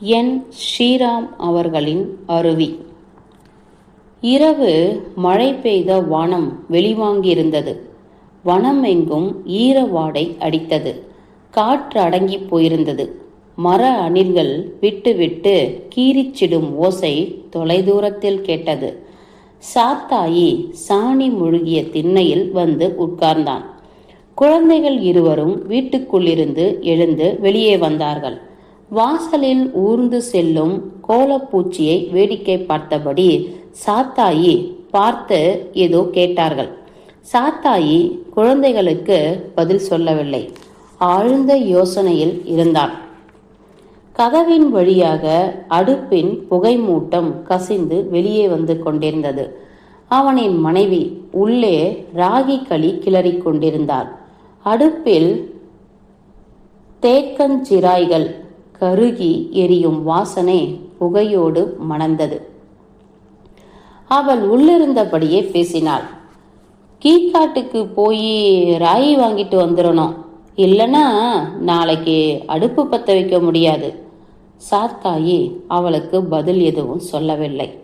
என் ஸ்ரீராம் அவர்களின் அருவி. இரவு மழை பெய்த வானம் வெளிவாங்கியிருந்தது. வனம் எங்கும் ஈரவாடை அடித்தது. காற்று அடங்கி போயிருந்தது. மர அணில்கள் விட்டுவிட்டு கீறிச்சிடும் ஓசை தொலைதூரத்தில் கேட்டது. சாத்தாயி சாணி முழுகிய திண்ணையில் வந்து உட்கார்ந்தான். குழந்தைகள் இருவரும் வீட்டுக்குள்ளிருந்து எழுந்து வெளியே வந்தார்கள். வாசலில் ஊர்ந்து செல்லும் கோலப்பூச்சியை வேடிக்கை பார்த்தபடி சாத்தாயி பார்த்து ஏதோ கேட்டார்கள். சாத்தாயி குழந்தைகளுக்கு பதில் சொல்லவில்லை. ஆழ்ந்த யோசனையில் இருந்தான். கதவின் வழியாக அடுப்பின் புகை மூட்டம் கசிந்து வெளியே வந்து கொண்டிருந்தது. அவனின் மனைவி உள்ளே ராகி களி கிளறிக் கொண்டிருந்தார் அடுப்பில் தேக்கஞ்சிராய்கள் கருகி எரியும் வாசனை புகையோடு மணந்தது. அவள் உள்ளிருந்தபடியே பேசினாள். கீக்காட்டுக்கு போய் ராகி வாங்கிட்டு வந்துடணும் இல்லைன்னா நாளைக்கு அடுப்பு பத்த வைக்க முடியாது. சாத்தாயி அவளுக்கு பதில் எதுவும் சொல்லவில்லை.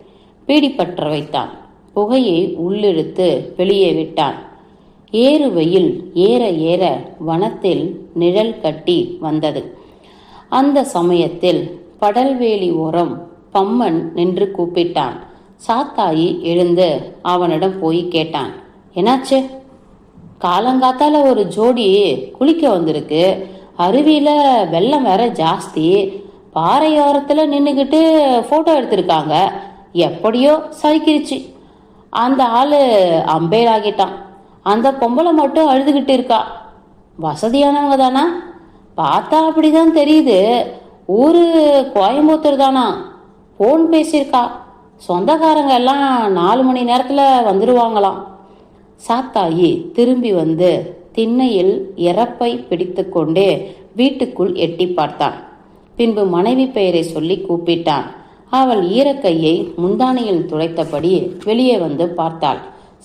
பீடிப்பற்ற வைத்தான். புகையை உள்ளிழுத்து வெளியே விட்டான். ஏறுவையில் ஏற ஏற வனத்தில் நிழல் கட்டி வந்தது. அந்த சமயத்தில் படல்வேலி ஓரம் பம்மன் நின்று கூப்பிட்டான். சாத்தாயி எழுந்து அவனிடம் போய் கேட்டான். என்னாச்சு? காலங்காத்தால ஒரு ஜோடி குளிக்க வந்திருக்கு. அருவியில வெள்ளம் வேற ஜாஸ்தி. பாறையோரத்துல நின்றுக்கிட்டு போட்டோ எடுத்திருக்காங்க. எப்படியோ சகிக்கிருச்சு அந்த ஆளு அம்பேர் ஆகிட்டான் அந்த பொம்பளை மட்டும் அழுதுகிட்டு இருக்கா. வசதியானவங்க தானா? பார்த்தா அப்படிதான் தெரியுது. ஊரு கோயம்புத்தூர் தானா? ஃபோன் பேசியிருக்கா. சொந்தக்காரங்க எல்லாம் நாலு மணி நேரத்தில் வந்துடுவாங்களாம் சாத்தாயி திரும்பி வந்து திண்ணையில் இறப்பை பிடித்து கொண்டு வீட்டுக்குள் எட்டி பார்த்தான். பின்பு மனைவி பெயரை சொல்லி கூப்பிட்டான். அவள் ஈரக்கையை முந்தானையில் துடைத்தபடி வெளியே வந்து பார்த்தாள்.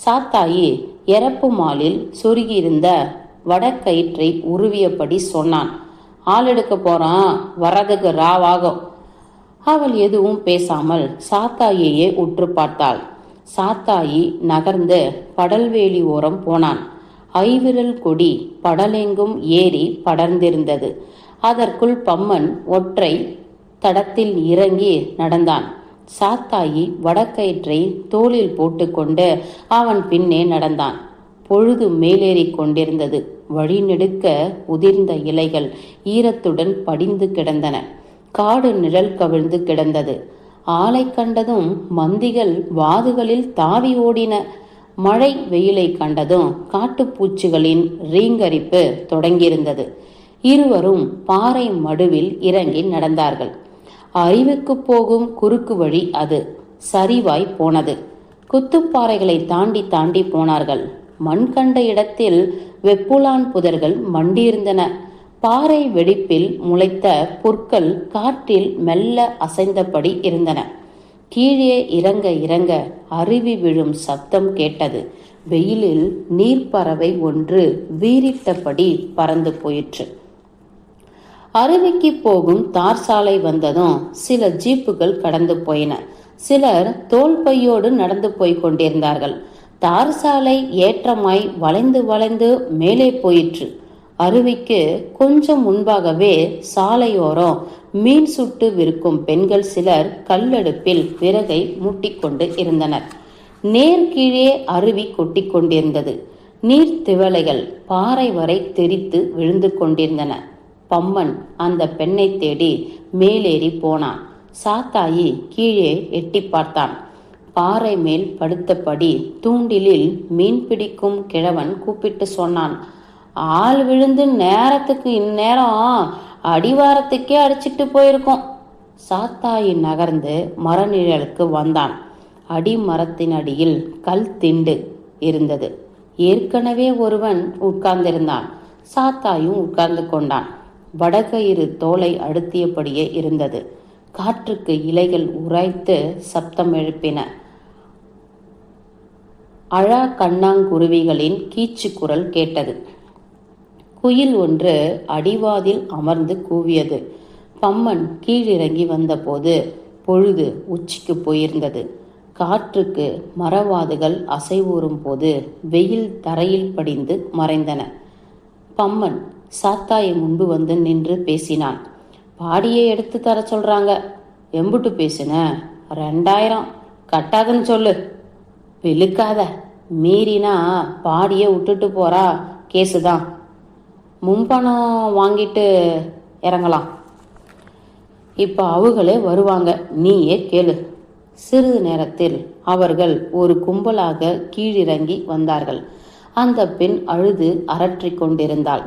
சாத்தாயி இறப்பு மாலில் சொருகியிருந்த வடக்கயிற்றை உருவியபடி சொன்னான். ஆள் எடுக்க போறான். வரதுக்கு ராவாகும். அவள் எதுவும் பேசாமல் சாத்தாயையே உற்று பார்த்தாள். சாத்தாயி நகர்ந்து படல்வேலி ஓரம் போனான். ஐவிரல் கொடி படலெங்கும் ஏறி படர்ந்திருந்தது. அதற்குள் பம்மன் ஒற்றை தடத்தில் இறங்கி நடந்தான். சாத்தாயி வடக்கயிற்றை தோளில் போட்டுக்கொண்டு அவன் பின்னே நடந்தான். பொழுது மேலேறிக் கொண்டிருந்தது. வழிநெடுக்க உதிர்ந்த இலைகள் ஈரத்துடன் படிந்து கிடந்தன. காடு நிழல் கவிழ்ந்து கிடந்தது. ஆளை கண்டதும் மந்திகள் வாதுகளில் தாவி ஓடின. மழை வெயிலை கண்டதும் காட்டுப்பூச்சிகளின் ரீங்கரிப்பு தொடங்கியிருந்தது. இருவரும் பாறை மடுவில் இறங்கி நடந்தார்கள். அறிவுக்கு போகும் குறுக்கு வழி அது. சரிவாய் போனது. குத்துப்பாறைகளை தாண்டி தாண்டி போனார்கள். மண் கண்ட இடத்தில் வெப்புலான் புதர்கள் மண்டியிருந்தன. பாறை வெடிப்பில் முளைத்த புற்கள் காற்றில் மெல்ல அசைந்தபடி இருந்தன. கீழே இறங்க இறங்க அருவி விழும் சப்தம் கேட்டது. வெயிலில் நீர்ப்பறவை ஒன்று வீரிட்டபடி பறந்து போயிற்று. அருவிக்கு போகும் தார் சாலை வந்ததும் சில ஜீப்புகள் கடந்து போயின. சிலர் தோல் பையோடு நடந்து போய் கொண்டிருந்தார்கள். தார் சாலை ஏற்றமாய் வளைந்து வளைந்து மேலே போயிற்று. அருவிக்கு கொஞ்சம் முன்பாகவே சாலையோரம் மீன் சுட்டு விற்கும் பெண்கள் சிலர் கல்லடுப்பில் விறகை மூட்டிக்கொண்டு இருந்தனர். நேர் கீழே அருவி கொட்டி கொண்டிருந்தது. நீர் திவலைகள் பாறை வரை தெரித்து விழுந்து கொண்டிருந்தன. பம்மன் அந்த பெண்ணை தேடி மேலேறி போனான். சாத்தாயி கீழே எட்டி பார்த்தான். பாறை மேல் படுத்தபடி தூண்டிலில் மீன் பிடிக்கும் கிழவன் கூப்பிட்டு சொன்னான் ஆள் விழுந்து நேரத்துக்கு இந்நேரம் அடிவாரத்துக்கே அடிச்சிட்டு போயிருக்கோம். சாத்தாயி நகர்ந்து மரநிழலுக்கு வந்தான். அடி மரத்தின் அடியில் கல் திண்டு இருந்தது. ஏற்கனவே ஒருவன் உட்கார்ந்திருந்தான். சாத்தாயும் உட்கார்ந்து கொண்டான். வடகயிறு தோலை அழுத்தியபடியே இருந்தது. காற்றுக்கு இலைகள் உராய்த்து சப்தம் எழுப்பின. அழா கண்ணாங்குருவிகளின் கீச்சு குரல் கேட்டது. குயில் ஒன்று அடிவாதில் அமர்ந்து கூவியது. பம்மன் கீழிறங்கி வந்தபோது பொழுது உச்சிக்கு போயிருந்தது. காற்றுக்கு மரவாதுகள் அசைவூறும் போது வெயில் தரையில் படிந்து மறைந்தன. பம்மன் சாத்தாயை முன்பு வந்து நின்று பேசினான். பாடியை எடுத்து தர சொல்றாங்க. எம்புட்டு பேசுன? ரெண்டாயிரம். கட்டாதுன்னு சொல்லு. வெளுக்காத மீறினா பாடியை விட்டுட்டு போறா கேஸு தான் முன்பணம் வாங்கிட்டு இறங்கலாம். இப்போ அவங்களே வருவாங்க. நீயே கேளு. சிறிது நேரத்தில் அவர்கள் ஒரு கும்பலாக கீழிறங்கி வந்தார்கள். அந்த பெண் அழுது அரற்றிக் கொண்டிருந்தாள்.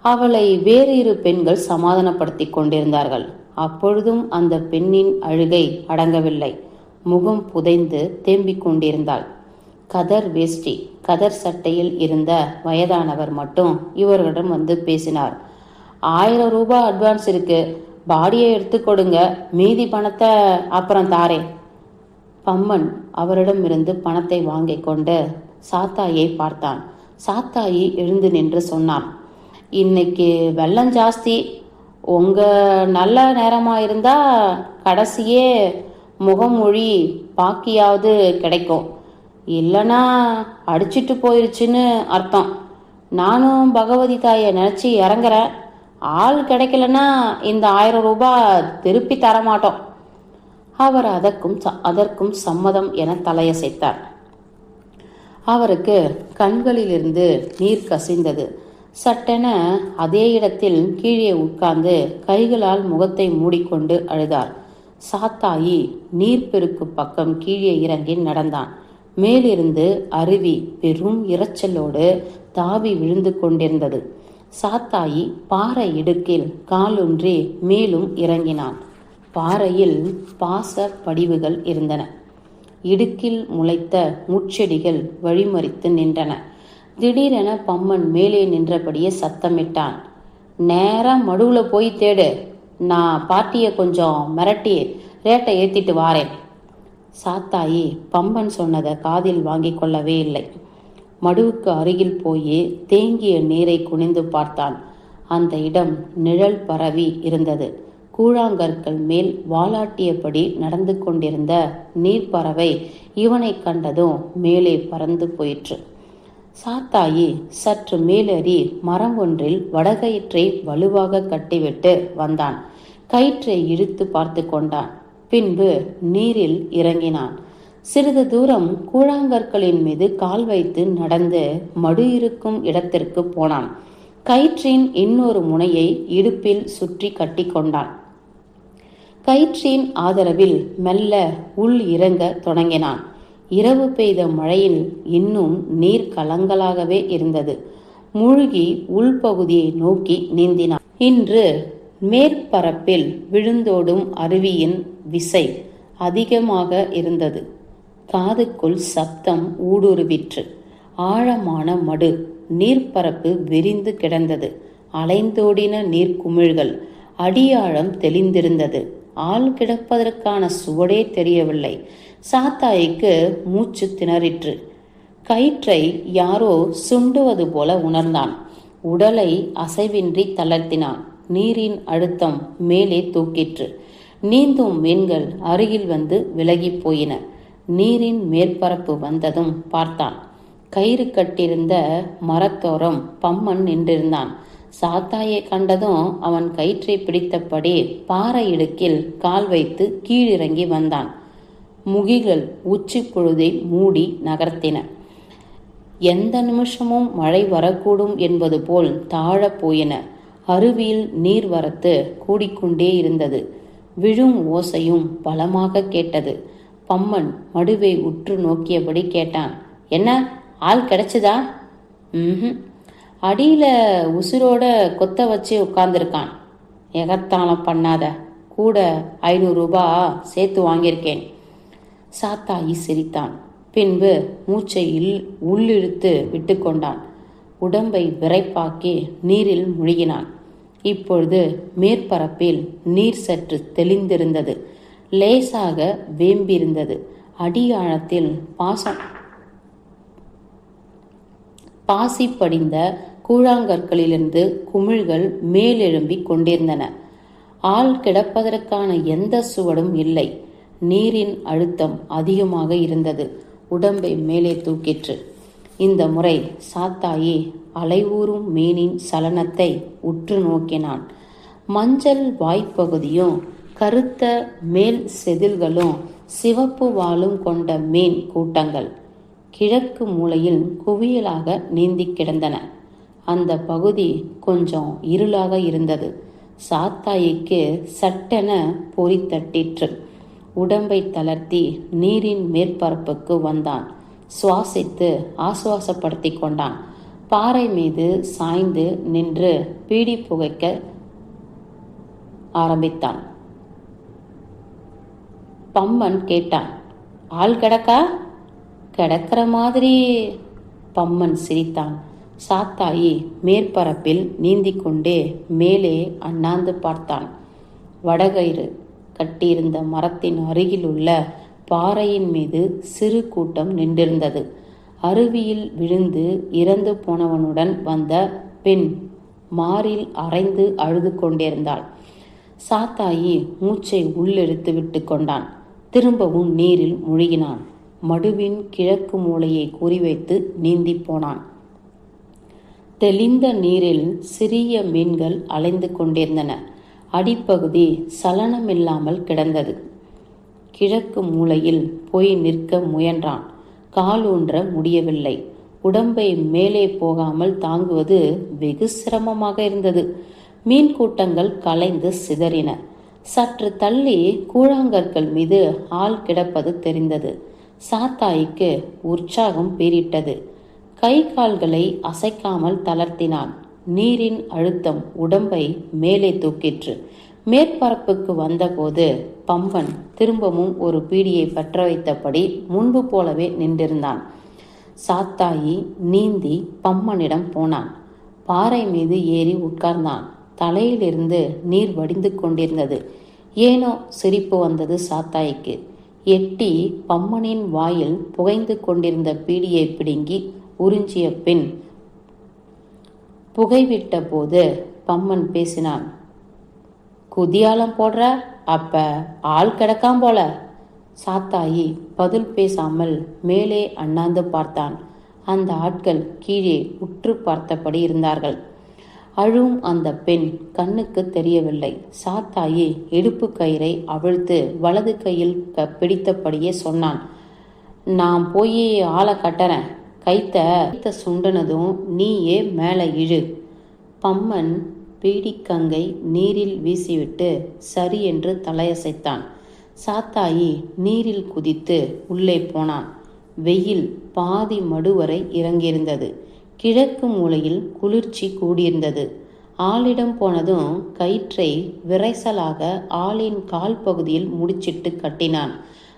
அவளை வேறு இரு பெண்கள் சமாதானப்படுத்தி கொண்டிருந்தார்கள். அப்பொழுதும் அந்த பெண்ணின் அழுகை அடங்கவில்லை. முகம் புதைந்து தேம்பிக் கொண்டிருந்தாள். கதர் வேஷ்டி கதர் சட்டையில் இருந்த வயதானவர் மட்டும் இவர்களிடம் வந்து பேசினார். ஆயிரம் ரூபாய் அட்வான்ஸ் இருக்கு. பாடியை எடுத்து கொடுங்க. மீதி பணத்தை அப்புறம் தாரேன். பம்மன் அவரிடமிருந்து பணத்தை வாங்கி கொண்டு சாத்தாயை பார்த்தான். சாத்தாயி எழுந்து நின்று சொன்னான் இன்னைக்கு வெள்ளம் ஜாஸ்தி. உங்க நல்ல நேரமா இருந்தா கடைசியே முகமொழி பாக்கியாவது கிடைக்கும். இல்லைன்னா அடிச்சிட்டு போயிருச்சுன்னு அர்த்தம். நானும் பகவதி தாயை நினச்சி இறங்குறேன். ஆள் கிடைக்கலன்னா இந்த ஆயிரம் ரூபாய் திருப்பி தர மாட்டோம் அவர் அதற்கும் ச- அதற்கும் சம்மதம் என தலையசைத்தார் அவருக்கு கண்களிலிருந்து நீர் கசிந்தது. சட்டென அதே இடத்தில் கீழே உட்கார்ந்து கைகளால் முகத்தை மூடிக்கொண்டு அழுதார். சாத்தாயி நீர்ப்பெருக்கு பக்கம் கீழே இறங்கி நடந்தான். மேலிருந்து அருவி பெரும் இரைச்சலோடு தாவி விழுந்து கொண்டிருந்தது. சாத்தாயி பாறை இடுக்கில் காலூன்றி மேலும் இறங்கினான். பாறையில் பாச படிவுகள் இருந்தன. இடுக்கில் முளைத்த முட்செடிகள் வழிமறித்து நின்றன. திடீரென பம்மன் மேலே நின்றபடியே சத்தமிட்டான். நேரா மடுவுல போய் தேடு. நான் பாட்டியை கொஞ்சம் மிரட்டி ரேட்டை ஏற்றிட்டு வாரேன். சாத்தாயி பம்பன் சொன்னதை காதில் வாங்கிக் கொள்ளவே இல்லை. மடுவுக்கு அருகில் போய் தேங்கிய நீரை குனிந்து பார்த்தான். அந்த இடம் நிழல் பரவி இருந்தது. கூழாங்கற்கள் மேல் வாலாட்டியபடி நடந்து கொண்டிருந்த நீர்ப்பறவை இவனை கண்டதும் மேலே பறந்து போயிற்று. சாத்தாயி சற்று மேலேறி மரம் ஒன்றில் வடகயிற்றை வலுவாக கட்டிவிட்டு வந்தான். கயிற்றை இழுத்து பார்த்து கொண்டான். பின்பு நீரில் இறங்கினான். சிறிது தூரம் கூழாங்கற்களின் மீது கால் வைத்து நடந்து மடு இருக்கும் இடத்திற்கு போனான். கயிற்றின் இன்னொரு முனையை இடுப்பில் சுற்றி கட்டி கொண்டான். கயிற்றின் ஆதரவில் மெல்ல உள் இறங்க தொடங்கினான். இரவு பெய்த மழையில் இன்னும் நீர் கலங்களாகவே இருந்தது. மூழ்கி உள்பகுதியை நோக்கி நீந்தினான். இன்று மேற்பரப்பில் விழுந்தோடும் அருவியின் விசை அதிகமாக இருந்தது. காதுக்குள் சப்தம் ஊடுருவிற்று. ஆழமான மடு நீர்ப்பரப்பு விரிந்து கிடந்தது. அலைந்தோடின நீர்க்குமிழ்கள் அடியாழம் தெளிந்திருந்தது. ஆள் கிடப்பதற்கான சுவடே தெரியவில்லை. சாத்தாய்க்கு மூச்சு திணறிற்று. கயிற்றை யாரோ சுண்டுவது போல உணர்ந்தான். உடலை அசைவின்றி தளர்த்தினான். நீரின் அழுத்தம் மேலே தூக்கிற்று. நீந்தும் மீன்கள் அருகில் வந்து விலகிப் போயின. நீரின் மேற்பரப்பு வந்ததும் பார்த்தான். கயிறு கட்டியிருந்த மரத்தோரம் பம்மன் நின்றிருந்தான். சாத்தாயை கண்டதும் அவன் கயிற்றை பிடித்தபடி பாறை இடுக்கில் கால் வைத்து கீழிறங்கி வந்தான். முகிகள் உச்சி பொழுதை மூடி நகர்த்தின. எந்த நிமிஷமும் மழை வரக்கூடும் என்பது போல் தாழப் போயின. அருவியில் நீர்வரத்து கூடிக்கொண்டே இருந்தது. விழும் ஓசையும் பலமாக கேட்டது. பம்மன் மடுவை உற்று நோக்கியபடி கேட்டான் என்ன ஆள் கிடைச்சதா? ம் அடியில உசுரோட கொத்த வச்சு உட்கார்ந்துருக்கான். எகத்தாளம் பண்ணாத கூட ஐநூறு ரூபா சேர்த்து வாங்கியிருக்கேன். சாத்தாயி சிரித்தான். பின்பு மூச்சை இல் உள்ளிழுத்து விட்டுக்கொண்டான் உடம்பை விரைப்பாக்கி நீரில் முழுகினான். இப்பொழுது மேற்பரப்பில் நீர் சற்று தெளிந்திருந்தது. லேசாக வேம்பியிருந்தது அடி ஆழத்தில் பாசம் பாசி படிந்த கூழாங்கற்களிலிருந்து குமிழ்கள் மேலெழும்பிக் கொண்டிருந்தன. ஆள் கிடப்பதற்கான எந்த சுவடும் இல்லை. நீரின் அழுத்தம் அதிகமாக இருந்தது. உடம்பை மேலே தூக்கிற்று. இந்த முறை சாத்தாயி அலைவூறும் மீனின் சலனத்தை உற்று நோக்கினான். மஞ்சள் வாய்ப்பகுதியும் கருத்த மேல் செதில்களும் சிவப்பு வாளும் கொண்ட மீன் கூட்டங்கள் கிழக்கு மூலையில் குவியலாக நீந்தி கிடந்தன. அந்த பகுதி கொஞ்சம் இருளாக இருந்தது. சாத்தாயிக்கு சட்டென பொறி தட்டிற்று. உடம்பை தளர்த்தி நீரின் மேற்பரப்புக்கு வந்தான். சுவாசித்து ஆசுவாசப்படுத்தி கொண்டான் பாறை மீது சாய்ந்து நின்று பீடி புகைக்க ஆரம்பித்தான். பம்மன் கேட்டான் ஆள் கிடக்கா? கிடக்கிற மாதிரி பம்மன் சிரித்தான். சாத்தாயி மேற்பரப்பில் நீந்தி கொண்டே மேலே அண்ணாந்து பார்த்தான். வடகயிறு கட்டியிருந்த மரத்தின் அருகில் உள்ள பாறையின் மீது சிறு கூட்டம் நின்றிருந்தது. அருவியில் விழுந்து இறந்து போனவனுடன் வந்த பெண் மாறில் அரைந்து அழுது கொண்டிருந்தாள். சாத்தாயி மூச்சை உள்ளெடுத்து விட்டு கொண்டான். திரும்பவும் நீரில் முழுகினான். மடுவின் கிழக்கு மூலையை குறிவைத்து நீந்தி போனான். தெளிந்த நீரில் சிறிய மீன்கள் அலைந்து கொண்டிருந்தன. அடிப்பகுதி சலனமில்லாமல் கிடந்தது. கிழக்கு மூலையில் போய் நிற்க முயன்றான். காலூன்ற முடியவில்லை. உடம்பை மேலே போகாமல் தாங்குவது வெகு சிரமமாக இருந்தது. மீன் கூட்டங்கள் கலைந்து சிதறின. சற்று தள்ளி கூழாங்கற்கள் மீது ஆள் கிடப்பது தெரிந்தது. சாத்தாய்க்கு உற்சாகம் பீரிட்டது கை கால்களை அசைக்காமல் தளர்த்தினான். நீரின் அழுத்தம் உடம்பை மேலே தூக்கிற்று. மேற்பரப்புக்கு வந்தபோது பம்பன் திரும்பவும் ஒரு பீடியை பற்ற வைத்தபடி முன்பு போலவே நின்றிருந்தான். சாத்தாயி நீந்தி பம்மனிடம் போனான். பாறை மீது ஏறி உட்கார்ந்தான். தலையிலிருந்து நீர் வடிந்து கொண்டிருந்தது. ஏனோ சிரிப்பு வந்தது சாத்தாய்க்கு. எட்டி பம்மனின் வாயில் புகைந்து கொண்டிருந்த பீடியை பிடுங்கி உறிஞ்சிய பின் புகைவிட்ட போது பம்மன் பேசினான். குதியாலம் போடுற அப்ப ஆள் கிடக்காம் போல. சாத்தாயி பதில் பேசாமல் மேலே அண்ணாந்து பார்த்தான். அந்த ஆட்கள் கீழே உற்று பார்த்தபடி இருந்தார்கள். அழும் அந்த பெண் கண்ணுக்கு தெரியவில்லை. சாத்தாயி இடுப்பு கயிறை அவிழ்த்து வலது கையில் க பிடித்தபடியே சொன்னான். நான் போய் ஆளை கட்டுறேன். கைத்த கைத்த சுண்டனதும் நீயே மேலே இழு. பம்மன் பீடிக்கங்கை நீரில் வீசிவிட்டு சரி என்று தலையசைத்தான். சாத்தாயி நீரில் குதித்து உள்ளே போனான். வெயில் பாதி மடுவரை இறங்கியிருந்தது. கிழக்கு மூலையில் குளிர்ச்சி கூடியிருந்தது. ஆளிடம் போனதும் கயிற்றை விரைசலாக ஆளின் கால் பகுதியில் முடிச்சிட்டு கட்டினான்.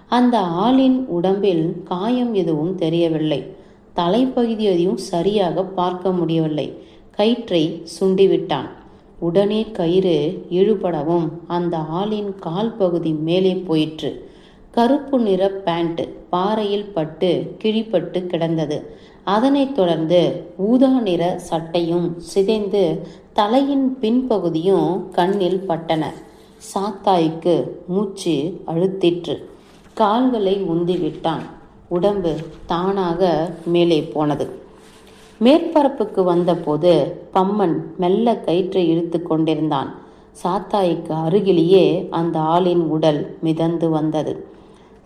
அந்த ஆளின் உடம்பில் காயம் எதுவும் தெரியவில்லை. தலைப்பகுதியையும் சரியாக பார்க்க முடியவில்லை. கயிற்றை சுண்டிவிட்டான். உடனே கயிறு இழுபடவும் அந்த ஆளின் கால் பகுதி மேலே போயிற்று. கருப்பு நிற பேண்ட் பாறையில் பட்டு கிழிப்பட்டு கிடந்தது. அதனைத் தொடர்ந்து ஊதா நிற சட்டையும் சிதைந்து தலையின் பின்பகுதியும் கண்ணில் பட்டன. சாத்தாய்க்கு மூச்சு அழுத்திற்று. கால்களை உந்திவிட்டான். உடம்பு தானாக மேலே போனது. மேற்பரப்புக்கு வந்தபோது பம்மன் மெல்ல கயிற்றை இழுத்து கொண்டிருந்தான். சாத்தாய்க்கு அருகிலேயே அந்த ஆளின் உடல் மிதந்து வந்தது.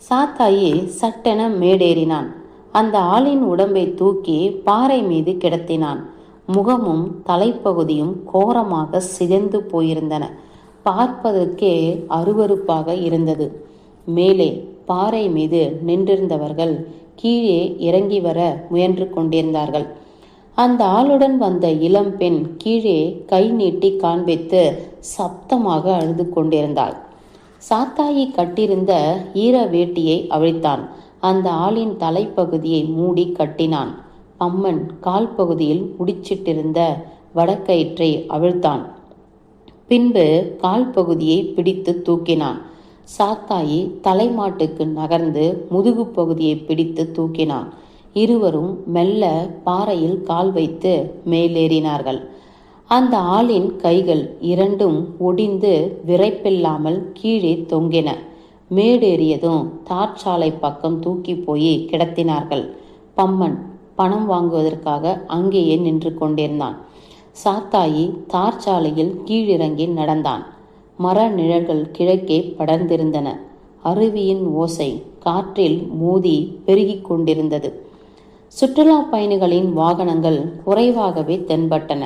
சாத்தாயி சட்டென மேடேறினான். அந்த ஆளின் உடம்பை தூக்கி பாறை மீது கிடத்தினான். முகமும் தலைப்பகுதியும் கோரமாக சிதைந்து போயிருந்தன. பார்ப்பதற்கே அருவருப்பாக இருந்தது. மேலே பாறை மீது நின்றிருந்தவர்கள் கீழே இறங்கி வர முயன்று கொண்டிருந்தார்கள். அந்த ஆளுடன் வந்த இளம் பெண் கீழே கை நீட்டி காண்பித்து சப்தமாக அழுது கொண்டிருந்தாள். சாத்தாயி கட்டிருந்த ஈர வேட்டியை அவிழ்த்தான். அந்த ஆளின் தலைப்பகுதியை மூடி கட்டினான். அம்மன் கால் பகுதியில் முடிச்சிட்டிருந்த வடக்கயிற்றை அவிழ்த்தான். பின்பு கால் பகுதியை பிடித்து தூக்கினான். சாத்தாயி தலைமாட்டுக்கு நகர்ந்து முதுகு பகுதியை பிடித்து தூக்கினான். இருவரும் மெல்ல பாறையில் கால் வைத்து மேலேறினார்கள். அந்த ஆளின் கைகள் இரண்டும் ஒடிந்து விரைப்பில்லாமல் கீழே தொங்கின. மேடேறியதும் தார்ச்சாலை பக்கம் தூக்கி போய் கிடத்தினார்கள். பம்மன் பணம் வாங்குவதற்காக அங்கேயே நின்று கொண்டிருந்தான். சாத்தாயி தார்ச்சாலையில் கீழிறங்கி நடந்தான். மர நிழல்கள் கிழக்கே படர்ந்திருந்தன. அருவியின் ஓசை காற்றில் மோதி பெருகிக் கொண்டிருந்தது. சுற்றுலா பயணிகளின் வாகனங்கள் குறைவாகவே தென்பட்டன.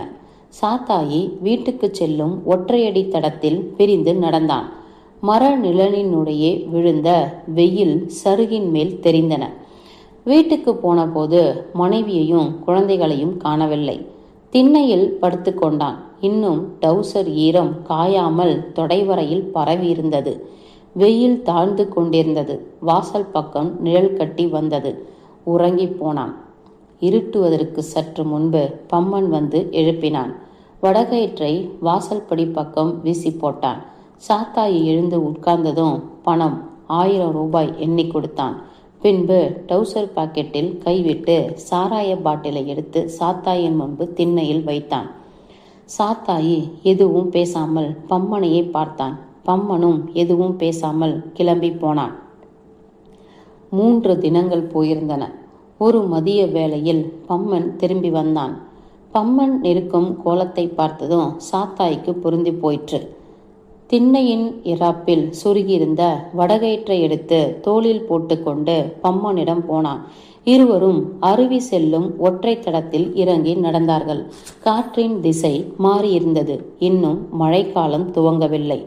சாத்தாயி வீட்டுக்கு செல்லும் ஒற்றையடி தடத்தில் பிரிந்து நடந்தான். மர நிழலினுடையே விழுந்த வெயில் சருகின் மேல் தெரிந்தன. வீட்டுக்கு போனபோது மனைவியையும் குழந்தைகளையும் காணவில்லை. திண்ணையில் படுத்துக்கொண்டான் இன்னும் டவுசர் ஈரம் காயாமல் தொடைவரையில் பரவியிருந்தது. வெயில் தாழ்ந்து கொண்டிருந்தது. வாசல் பக்கம் நிழல் கட்டி வந்தது. உறங்கி போனான். இருட்டுவதற்கு சற்று முன்பு பம்மன் வந்து எழுப்பினான். வடகயிற்றை வாசல்படி பக்கம் வீசி போட்டான். சாத்தாயி எழுந்து உட்கார்ந்ததும் பணம் ஆயிரம் ரூபாய் எண்ணி கொடுத்தான். பின்பு டவுசர் பாக்கெட்டில் கைவிட்டு சாராய பாட்டிலை எடுத்து சாத்தாயின் முன்பு திண்ணையில் வைத்தான். சாத்தாயி எதுவும் பேசாமல் பம்மனையே பார்த்தான். பம்மனும் எதுவும் பேசாமல் கிளம்பி போனான். மூன்று தினங்கள் போயிருந்தன. ஒரு மதிய வேளையில் பம்மன் திரும்பி வந்தான். பம்மன் நிற்கும் கோலத்தை பார்த்ததும் சாத்தாய்க்கு பொருந்தி போயிற்று. திண்ணையின் இறாப்பில் சுருகியிருந்த வடகயிற்றை எடுத்து தோளில் போட்டுக்கொண்டு பம்மனிடம் போனான். இருவரும் அருவி செல்லும் ஒற்றை தடத்தில் இறங்கி நடந்தார்கள். காற்றின் திசை மாறியிருந்தது. இன்னும் மழைக்காலம் துவங்கவில்லை.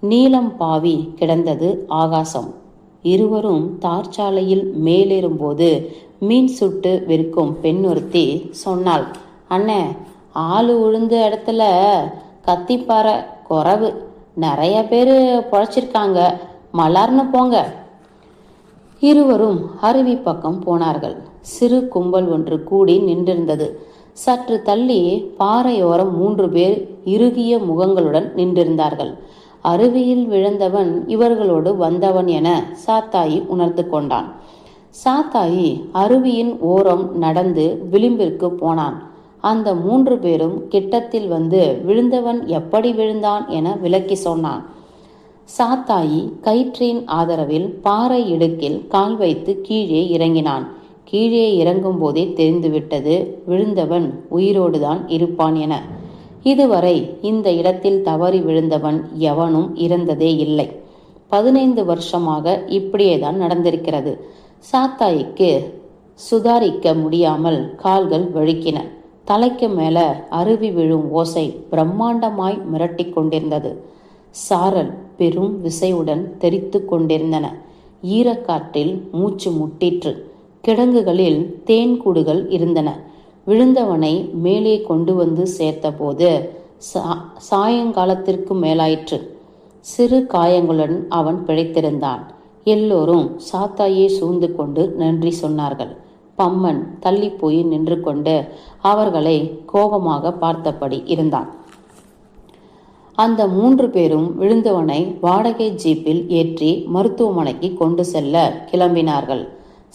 நீலம் பாவி கிடந்தது ஆகாசம். இருவரும் தார்ச்சாலையில் மேலேறும்போது மீன் சுட்டு விற்கும் பெண் ஒருத்தி சொன்னாள் அண்ணே ஆளு உழுந்த இடத்துல கத்திப்பாறை குறவு. நிறைய பேர் பொழைச்சிருக்காங்க. மலார்னு போங்க. இருவரும் அருவி பக்கம் போனார்கள். சிறு கும்பல் ஒன்று கூடி நின்றிருந்தது. சற்று தள்ளி பாறையோரம் மூன்று பேர் இறுகிய முகங்களுடன் நின்றிருந்தார்கள். அருவியில் விழுந்தவன் இவர்களோடு வந்தவன் என சாத்தாயி உணர்ந்து கொண்டான். சாத்தாயி அருவியின் ஓரம் நடந்து விளிம்பிற்கு போனான். அந்த மூன்று பேரும் கிட்டத்தில் வந்து விழுந்தவன் எப்படி விழுந்தான் என விளக்கி சொன்னான். சாத்தாயி கயிற்றின் ஆதரவில் பாறை இடுக்கில் கால் வைத்து கீழே இறங்கினான். கீழே இறங்கும் போதே தெரிந்துவிட்டது விழுந்தவன் உயிரோடுதான் இருப்பான் என. இதுவரை இந்த இடத்தில் தவறி விழுந்தவன் எவனும் இறந்ததே இல்லை. பதினைந்து வருஷமாக இப்படியேதான் நடந்திருக்கிறது. சாத்தாய்க்கு சுதாரிக்க முடியாமல் கால்கள் வழுக்கின. தலைக்கு மேல அருவி விழும் ஓசை பிரம்மாண்டமாய் மிரட்டி கொண்டிருந்தது. சாரல் பெரும் விசையுடன் தெரித்து கொண்டிருந்தன. ஈரக்காற்றில் மூச்சு முட்டிற்று. கிடங்குகளில் தேன்கூடுகள் இருந்தன. விழுந்தவனை மேலே கொண்டு வந்து சேர்த்தபோது சா சாயங்காலத்திற்கு மேலாயிற்று. சிறு காயங்களுடன் அவன் பிழைத்திருந்தான். எல்லோரும் சாத்தாயே சூழ்ந்து கொண்டு நன்றி சொன்னார்கள். பம்மன் தள்ளி போய் நின்று கொண்டு அவர்களை கோபமாக பார்த்தபடி இருந்தான். அந்த மூன்று பேரும் விழுந்தவனை வாடகை ஜீப்பில் ஏற்றி மருத்துவமனைக்கு கொண்டு செல்ல கிளம்பினார்கள்.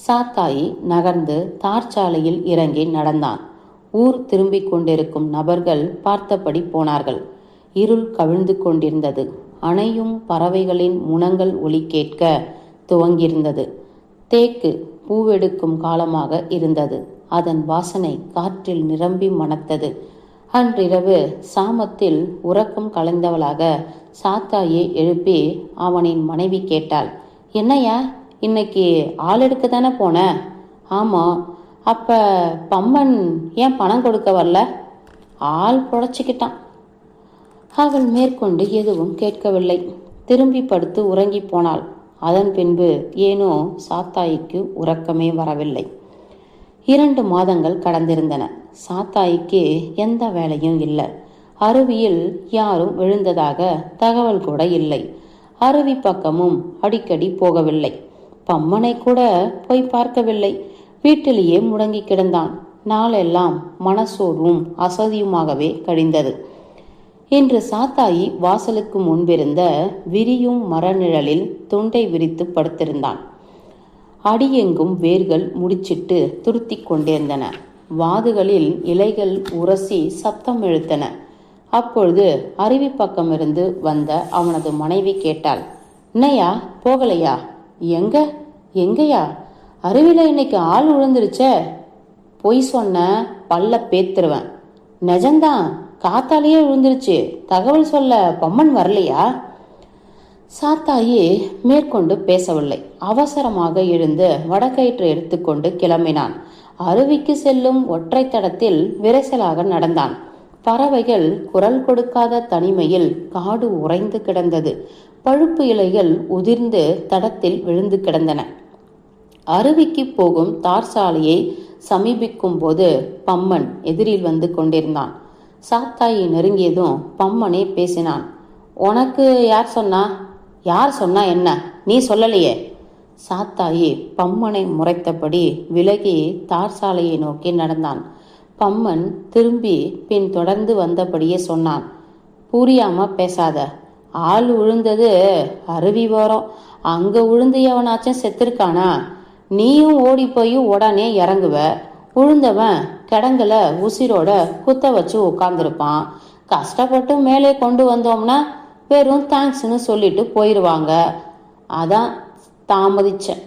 சாத்தாயி நகர்ந்து தார்ச்சாலையில் இறங்கி நடந்தான். ஊர் திரும்பிக் கொண்டிருக்கும் நபர்கள் பார்த்தபடி போனார்கள். இருள் கவிழ்ந்து கொண்டிருந்தது. அணையும் பறவைகளின் முனங்கள் ஒலி கேட்க துவங்கியிருந்தது. தேக்கு பூவெடுக்கும் காலமாக இருந்தது. அதன் வாசனை காற்றில் நிரம்பி மணத்தது. அன்றிரவு சாமத்தில் உறக்கம் கலைந்தவளாக சாத்தாயை எழுப்பி அவனின் மனைவி கேட்டாள் என்னையா இன்னைக்கு ஆள் எடுக்க தானே போன? ஆமாம் அப்போ பம்மன் ஏன் பணம் கொடுக்க வரல? ஆள் புடச்சிக்கிட்டான். அவள் மேற்கொண்டு எதுவும் கேட்கவில்லை. திரும்பி படுத்து உறங்கி போனாள். அதன் பின்பு ஏனோ சாத்தாய்க்கு உறக்கமே வரவில்லை. இரண்டு மாதங்கள் கடந்திருந்தன. சாத்தாய்க்கு எந்த வேலையும் இல்லை. அருவியில் யாரும் விழுந்ததாக தகவல் கூட இல்லை. அருவி பக்கமும் அடிக்கடி போகவில்லை. பம்மனை கூட போய் பார்க்கவில்லை. வீட்டிலேயே முடங்கி கிடந்தான். நாளெல்லாம் மனசோர்வும் அசதியுமாகவே கழிந்தது இன்று சாத்தாயி வாசலுக்கு முன்பிருந்த விரியும் மரநிழலில் துண்டை விரித்து படுத்திருந்தான். அடியெங்கும் வேர்கள் முடிச்சிட்டு துருத்தி கொண்டிருந்தன. வாதுகளில் இலைகள் உரசி சத்தம் இழுத்தன அப்பொழுது அருவி பக்கமிருந்து வந்த அவனது மனைவி கேட்டாள் என்னையா போகலையா? எங்க? எங்கயா? அருவில இன்னைக்கு ஆள் விழுந்துருச்சே பொய் சொன்ன பல்ல பேத்துருவேன். நிஜம்தான் காத்தாலேயே விழுந்துருச்சு தகவல் சொல்ல பொம்மன் வரலையா? சாத்தாயி மேற்கொண்டு பேசவில்லை. அவசரமாக எழுந்து வடக்கயிற்று எடுத்துக்கொண்டு கிளம்பினான். அருவிக்கு செல்லும் ஒற்றை தடத்தில் விரைசலாக நடந்தான். பறவைகள் குரல் கொடுக்காத தனிமையில் காடு உறைந்து கிடந்தது. பழுப்பு இலைகள் உதிர்ந்து தடத்தில் விழுந்து கிடந்தன. அருவிக்கு போகும் தார் சாலையை சமீபிக்கும் போது பம்மன் எதிரில் வந்து கொண்டிருந்தான். சாத்தாயி நெருங்கியதும் பம்மனே பேசினான். உனக்கு யார் சொன்னா? யார் சொன்னா என்ன? நீ சொல்லலையே? சாத்தாயி பம்மனை முறைத்தபடி விலகி தார் சாலையை நோக்கி நடந்தான். பம்மன் திரும்பி பின் தொடர்ந்து வந்தபடியே சொன்னான். புரியாம பேசாத. ஆள் விழுந்தது அருவி ஓரம். அங்க விழுந்து எவனாச்சும் செத்துருக்கானா? நீயும் ஓடி போய் உடனே இறங்குவ. உழுந்தவன் கிடங்குல உசிரோட குத்த வச்சு உட்காந்துருப்பான் கஷ்டப்பட்டு மேலே கொண்டு வந்தோம்னா வெறும் தேங்க்ஸ்னு சொல்லிட்டு போயிடுவாங்க அதான் தாமதிச்சேன்.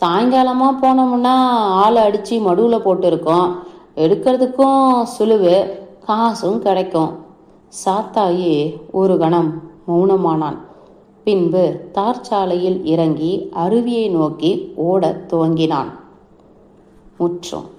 சாயங்காலமா போனோம்னா ஆள் அடிச்சு மடுவில் போட்டிருக்கோம். எடுக்கிறதுக்கும் சுழுவு காசும் கிடைக்கும். சாத்தாயி ஒரு கணம். மௌனமானான் பின்பு தார்ச்சாலையில் இறங்கி அருவியை நோக்கி ஓடத் துவங்கினான். முற்றும்